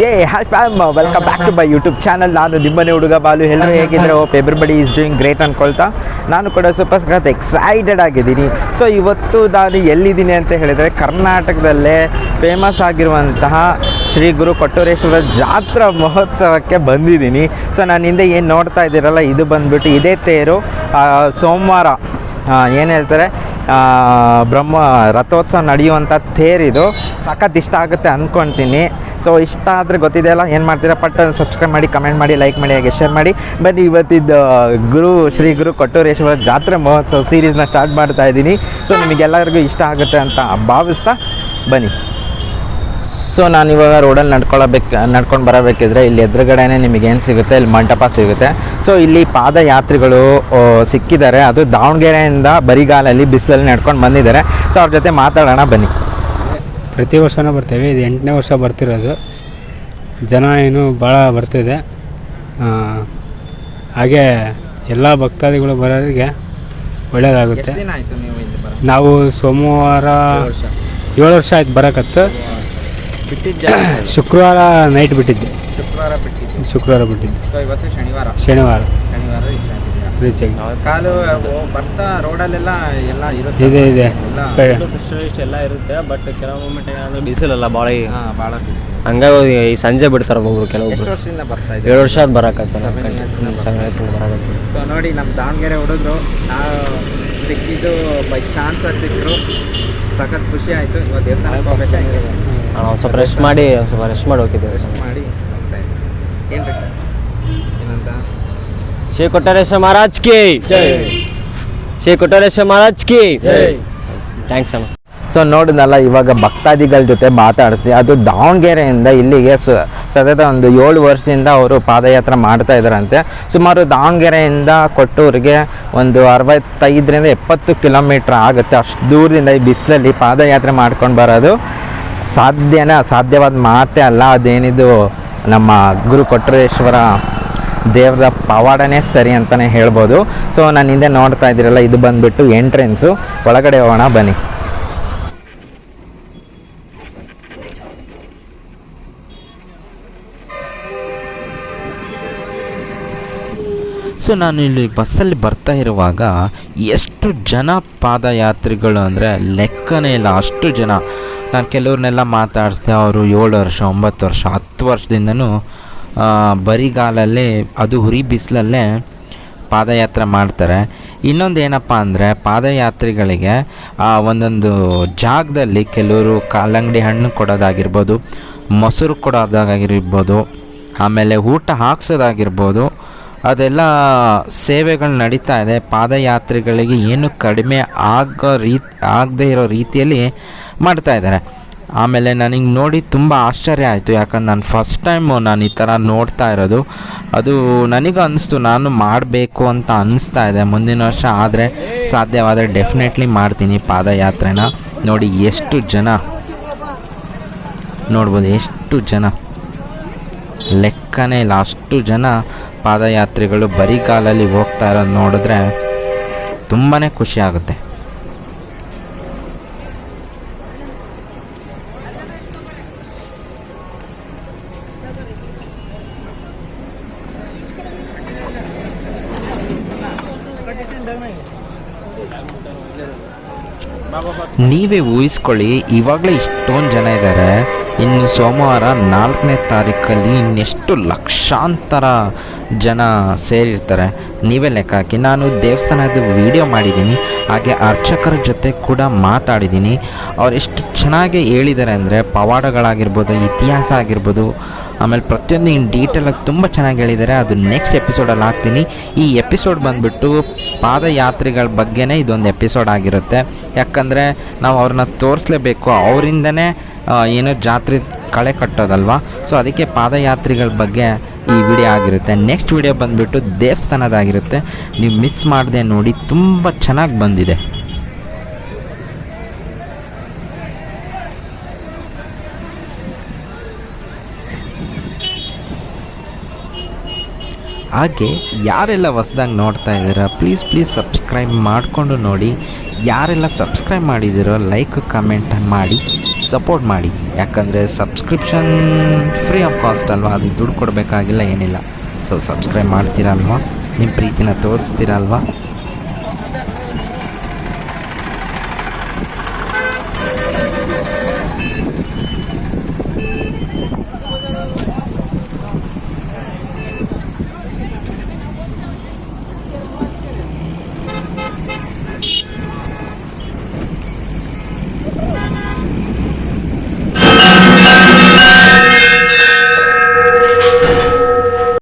Hey hi fam welcome back to my YouTube channel ನಾನು ನಿಮ್ಮನೆ ಹುಡುಗ ಬಾಲು. ಎಲ್ಲರೂ ಹೇಗಿದ್ರೆ hope everybody is doing great ಅನ್ಕೊಳ್ತಾ. ನಾನು ಕೂಡ ಸ್ವಲ್ಪ ಸಖತ್ ಎಕ್ಸೈಟೆಡ್ ಆಗಿದ್ದೀನಿ. ಸೊ ಇವತ್ತು ನಾನು ಎಲ್ಲಿದ್ದೀನಿ ಅಂತ ಹೇಳಿದರೆ, ಕರ್ನಾಟಕದಲ್ಲೇ ಫೇಮಸ್ ಆಗಿರುವಂತಹ ಶ್ರೀ ಗುರು ಕೊಟ್ಟೂರೇಶ್ವರ ಜಾತ್ರಾ ಮಹೋತ್ಸವಕ್ಕೆ ಬಂದಿದ್ದೀನಿ. ಸೊ ನಾನು ಹಿಂದೆ ಏನು ನೋಡ್ತಾ ಇದ್ದೀರಲ್ಲ, ಇದು ಬಂದ್ಬಿಟ್ಟು ಇದೇ ತೇರು ಸೋಮವಾರ ಏನು ಹೇಳ್ತಾರೆ ಬ್ರಹ್ಮ ರಥೋತ್ಸವ ನಡೆಯುವಂಥ ತೇರಿದು. ಸಖತ್ ಇಷ್ಟ ಆಗುತ್ತೆ ಅಂದ್ಕೊಳ್ತೀನಿ ಸೊ ಇಷ್ಟ ಆದರೆ ಗೊತ್ತಿದೆಯಲ್ಲ, ಏನು ಮಾಡ್ತೀರಾ? ಪಟ್ ಸಬ್ಸ್ಕ್ರೈಬ್ ಮಾಡಿ ಕಮೆಂಟ್ ಮಾಡಿ ಲೈಕ್ ಮಾಡಿ, ಹಾಗೆ ಶೇರ್ ಮಾಡಿ. ಬನ್ನಿ, ಇವತ್ತಿದ್ದು ಗುರು, ಶ್ರೀ ಗುರು ಕೊಟ್ಟೂರೇಶ್ವರ ಜಾತ್ರೆ ಮಹೋತ್ಸವ ಸೀರೀಸ್ನ ಸ್ಟಾರ್ಟ್ ಮಾಡ್ತಾ ಇದ್ದೀನಿ. ಸೊ ನಿಮಗೆಲ್ಲರಿಗೂ ಇಷ್ಟ ಆಗುತ್ತೆ ಅಂತ ಭಾವಿಸ್ತಾ ಬನ್ನಿ. ಸೊ ನಾನು ಇವಾಗ ರೋಡಲ್ಲಿ ನಡ್ಕೊಳ್ಳಬೇಕು ನಡ್ಕೊಂಡು ಬರಬೇಕಿದ್ರೆ ಇಲ್ಲಿ ಎದುರುಗಡೆನೇ ನಿಮಗೆ ಏನು ಸಿಗುತ್ತೆ? ಇಲ್ಲಿ ಮಂಟಪ ಸಿಗುತ್ತೆ. ಸೊ ಇಲ್ಲಿ ಪಾದಯಾತ್ರಿಗಳು ಸಿಕ್ಕಿದ್ದಾರೆ. ಅದು ದಾವಣಗೆರೆಯಿಂದ ಬರಿಗಾಲಲ್ಲಿ, ಬಿಸಿಲಲ್ಲಿ ನಡ್ಕೊಂಡು ಬಂದಿದ್ದಾರೆ. ಸೊ ಅವ್ರ ಜೊತೆ ಮಾತಾಡೋಣ, ಬನ್ನಿ. ಪ್ರತಿ ವರ್ಷನೂ ಬರ್ತೇವೆ. ಇದು ಎಂಟನೇ ವರ್ಷ ಬರ್ತಿರೋದು. ಜನ ಏನು ಭಾಳ ಬರ್ತಿದೆ. ಹಾಗೆ ಎಲ್ಲ ಭಕ್ತಾದಿಗಳು ಬರೋರಿಗೆ ಒಳ್ಳೆಯದಾಗುತ್ತೆ ನೀವು ಸೋಮವಾರ ಏಳು ವರ್ಷ. ಆಯ್ತು ಬರೋಕತ್ತು. ಬಿಟ್ಟಿದ್ದೆ ಶುಕ್ರವಾರ ನೈಟ್ ಬಿಟ್ಟಿದ್ದೆ. ಶುಕ್ರವಾರ ಬಿಟ್ಟಿದ್ದೆ? ಶುಕ್ರವಾರ ಬಿಟ್ಟಿದ್ದೆ. ಶನಿವಾರ? ಶನಿವಾರ. ರೀಚ್ ಆಗಿ. ಕಾಲು ಬರ್ತಾ ರೋಡಲ್ಲೆಲ್ಲ ಎಲ್ಲ ಇರುತ್ತೆ. ಇದೆ ಇದೆ. ಎಲ್ಲ. ಕಡೆ- ಎಲ್ಲ ಇರುತ್ತೆ ಬಟ್ ಕೆಲವು ಮೂಮೆಂಟ್ ಏನಂದ್ರೆ ಬಿಸಿಲಲ್ಲ ಭಾಳ ಹಾಂ ಭಾಳ ಬಿಸಿಲು. ಹಂಗಾಗಿ ಈ ಸಂಜೆ ಬಿಡ್ತಾರೆ ಒಬ್ಬೊಬ್ರು ಎಷ್ಟು ಕೆಲವೊಬ್ರು ವರ್ಷದಿಂದ ಬರ್ತಾ ಏಳು ವರ್ಷ ಅದು ಬರಕತ್ತೆ ಸೆವೆನ್ ಸೊ ನೋಡಿ ನಮ್ಮ ದಾವಣಗೆರೆ ಹುಡುಗರು ನಾವು ಸಿಕ್ಕಿದ್ದು ಬೈ ಚಾನ್ಸ್ ಆಗಿ ಸಿಕ್ಕರು ಸಖತ್ ಖುಷಿ ಆಯಿತು. ಇವತ್ತು ದೇವಸ್ಥಾನಕ್ಕೆ ಹೋಗ್ಬೇಕಾಗಿದೆ ನಾವು ಸ್ವಲ್ಪ ರೆಸ್ಟ್ ಮಾಡಿ ಒಂದ್ ಸ್ವಲ್ಪ ರೆಸ್ಟ್ ಮಾಡಿ ಹೋಗಿದ್ದೇವೆ ರೆಸ್ಟ್ ಮಾಡಿ ಏನು ಶ್ರೀ ಕೊಟ್ಟರೇಶ್ವರ ಮಹಾರಾಜ್ ಕಿ ಶ್ರೀ ಕೊಟ್ಟರೇಶ್ವರ ಮಹಾರಾಜ್ ಕಿ ಥ್ಯಾಂಕ್ಸ್ ಅಮ್ಮ ಸೊ ನೋಡಿದ್ನಲ್ಲ ಇವಾಗ ಭಕ್ತಾದಿಗಳ ಜೊತೆ ಮಾತಾಡ್ತೀವಿ ಅದು ದಾವಣಗೆರೆಯಿಂದ ಇಲ್ಲಿಗೆ ಸ- ಸತತ ಒಂದು ಏಳು ವರ್ಷದಿಂದ ಅವರು ಪಾದಯಾತ್ರೆ ಮಾಡ್ತಾ ಇದ್ದಾರಂತೆ. ಸುಮಾರು ದಾವಣಗೆರೆಯಿಂದ ಕೊಟ್ಟೂರಿಗೆ ಒಂದು ಅರವತ್ತೈದರಿಂದ ಎಪ್ಪತ್ತು ಕಿಲೋಮೀಟ್ರ್ ಆಗುತ್ತೆ. ಅಷ್ಟು ದೂರದಿಂದ ಈ ಬಿಸಿಲಲ್ಲಿ ಪಾದಯಾತ್ರೆ ಮಾಡ್ಕೊಂಡು ಬರೋದು ಸಾಧ್ಯನ ಸಾಧ್ಯವಾದ ಮಾತೇ ಅಲ್ಲ. ಅದೇನಿದು ನಮ್ಮ ಗುರು ಕೊಟ್ಟರೇಶ್ವರ ದೇವರ ಪವಾಡನೇ ಸರಿ ಅಂತಲೇ ಹೇಳ್ಬೋದು. ಸೊ ನಾನು ಹಿಂದೆ ನೋಡ್ತಾ ಇದ್ದೀರಲ್ಲ, ಇದು ಬಂದುಬಿಟ್ಟು ಎಂಟ್ರೆನ್ಸು ಒಳಗಡೆ ಹೋಗೋಣ, ಬನ್ನಿ. ಸೊ ನಾನು ಇಲ್ಲಿ ಬಸ್ಸಲ್ಲಿ ಬರ್ತಾ ಇರುವಾಗ ಎಷ್ಟು ಜನ ಪಾದಯಾತ್ರಿಗಳು ಅಂದರೆ ಲೆಕ್ಕನೇ ಇಲ್ಲ, ಅಷ್ಟು ಜನ. ನಾನು ಕೆಲವ್ರನ್ನೆಲ್ಲ ಮಾತಾಡಿಸ್ದೆ, ಅವರು ಏಳು ವರ್ಷ, ಒಂಬತ್ತು ವರ್ಷ, ಹತ್ತು ವರ್ಷದಿಂದನೂ ಬರಿಗಾಲಲ್ಲಿ, ಅದು ಹುರಿ ಬಿಸಿಲಲ್ಲೇ ಪಾದಯಾತ್ರೆ ಮಾಡ್ತಾರೆ. ಇನ್ನೊಂದು ಏನಪ್ಪ ಅಂದರೆ, ಪಾದಯಾತ್ರಿಗಳಿಗೆ, ಆ, ಒಂದೊಂದು ಜಾಗದಲ್ಲಿ ಕೆಲವರು ಕಾಲಂಗಡಿ ಹಣ್ಣು ಕೊಡೋದಾಗಿರ್ಬೋದು, ಮೊಸರು ಕೊಡೋದಾಗಿರ್ಬೋದು, ಆಮೇಲೆ ಊಟ ಹಾಕ್ಸೋದಾಗಿರ್ಬೋದು, ಅದೆಲ್ಲ ಸೇವೆಗಳು ನಡೀತಾ ಇದೆ. ಪಾದಯಾತ್ರಿಗಳಿಗೆ ಏನು ಕಡಿಮೆ ಆಗೋ ರೀತಿ ಆಗದೇ ಇರೋ ರೀತಿಯಲ್ಲಿ ಮಾಡ್ತಾ ಇದ್ದಾರೆ. ಆಮೇಲೆ ನನಗೆ ನೋಡಿ ತುಂಬ ಆಶ್ಚರ್ಯ ಆಯಿತು. ಯಾಕಂದ್ರೆ ನಾನು ಫಸ್ಟ್ ಟೈಮು ನಾನು ಈ ಥರ ನೋಡ್ತಾ ಇರೋದು. ಅದು ನನಗೆ ಅನ್ನಿಸ್ತು ನಾನು ಮಾಡಬೇಕು ಅಂತ ಅನ್ನಿಸ್ತಾ ಇದೆ. ಮುಂದಿನ ವರ್ಷ ಆದರೆ ಸಾಧ್ಯವಾದರೆ ಡೆಫಿನೆಟ್ಲಿ ಮಾಡ್ತೀನಿ ಪಾದಯಾತ್ರೆನ. ನೋಡಿ ಎಷ್ಟು ಜನ. ನೋಡ್ಬೋದು ಎಷ್ಟು ಜನ. ಲೆಕ್ಕನೇ ಇಲ್ಲ, ಅಷ್ಟು ಜನ ಪಾದಯಾತ್ರೆಗಳು ಬರೀ ಕಾಲಲ್ಲಿ ಹೋಗ್ತಾ ಇರೋದು ನೋಡಿದ್ರೆ ತುಂಬಾ ಖುಷಿ ಆಗುತ್ತೆ. ನೀವೇ ಊಹಿಸ್ಕೊಳ್ಳಿ, ಇವಾಗಲೇ ಇಷ್ಟೊಂದು ಜನ ಇದ್ದಾರೆ ಇನ್ನು ಸೋಮವಾರ ನಾಲ್ಕನೇ ತಾರೀಕಲ್ಲಿ ಇನ್ನೆಷ್ಟು ಲಕ್ಷಾಂತರ ಜನ ಸೇರಿರ್ತಾರೆ. ನೀವೇ ಲೆಕ್ಕ ಹಾಕಿ. ನಾನು ದೇವಸ್ಥಾನದ ವಿಡಿಯೋ ಮಾಡಿದ್ದೀನಿ. ಹಾಗೆ ಅರ್ಚಕರ ಜೊತೆ ಕೂಡ ಮಾತಾಡಿದ್ದೀನಿ. ಅವ್ರು ಎಷ್ಟು ಚೆನ್ನಾಗಿ ಹೇಳಿದ್ದಾರೆ ಅಂದರೆ ಪವಾಡಗಳಾಗಿರ್ಬೋದು, ಇತಿಹಾಸ ಆಗಿರ್ಬೋದು ಆಮೇಲೆ ಪ್ರತಿಯೊಂದು ಇನ್ ಡೀಟೇಲಾಗಿ ತುಂಬ ಚೆನ್ನಾಗಿ ಹೇಳಿದ್ದಾರೆ ಅದು ನೆಕ್ಸ್ಟ್ ಎಪಿಸೋಡಲ್ಲಿ ಹಾಕ್ತೀನಿ. ಈ ಎಪಿಸೋಡ್ ಬಂದುಬಿಟ್ಟು ಪಾದಯಾತ್ರಿಗಳ ಬಗ್ಗೆನೇ ಇದೊಂದು ಎಪಿಸೋಡ್ ಆಗಿರುತ್ತೆ. ಯಾಕಂದರೆ ನಾವು ಅವ್ರನ್ನ ತೋರಿಸ್ಲೇಬೇಕು. ಅವರಿಂದನೇ ಏನೋ ಜಾತ್ರೆ ಕಳೆ ಕಟ್ಟೋದಲ್ವಾ? ಸೊ ಅದಕ್ಕೆ ಪಾದಯಾತ್ರಿಗಳ ಬಗ್ಗೆ ಈ ವಿಡಿಯೋ ಆಗಿರುತ್ತೆ. ನೆಕ್ಸ್ಟ್ ವಿಡಿಯೋ ಬಂದುಬಿಟ್ಟು ದೇವಸ್ಥಾನದಾಗಿರುತ್ತೆ. ನೀವು ಮಿಸ್ ಮಾಡದೆ ನೋಡಿ ತುಂಬ ಚೆನ್ನಾಗಿ ಬಂದಿದೆ. ಹಾಗೆ ಯಾರೆಲ್ಲ ಹೊಸ್ದಾಗಿ ನೋಡ್ತಾ ಇದ್ದೀರಾ ಪ್ಲೀಸ್ ಪ್ಲೀಸ್ ಸಬ್ಸ್ಕ್ರೈಬ್ ಮಾಡಿಕೊಂಡು ನೋಡಿ. ಯಾರೆಲ್ಲ ಸಬ್ಸ್ಕ್ರೈಬ್ ಮಾಡಿದಿರೋ ಲೈಕ್ ಕಮೆಂಟ್ ಮಾಡಿ ಸಪೋರ್ಟ್ ಮಾಡಿ. ಯಾಕಂದರೆ ಸಬ್ಸ್ಕ್ರಿಪ್ಷನ್ ಫ್ರೀ ಆಫ್ ಕಾಸ್ಟ್ ಅಲ್ವಾ, ಅದು ದುಡ್ಡು ಕೊಡಬೇಕಾಗಿಲ್ಲ, ಏನಿಲ್ಲ. ಸೊ ಸಬ್ಸ್ಕ್ರೈಬ್ ಮಾಡ್ತೀರಲ್ವಾ? ನಿಮ್ಮ ಪ್ರೀತಿನ ತೋರಿಸ್ತೀರಲ್ವಾ?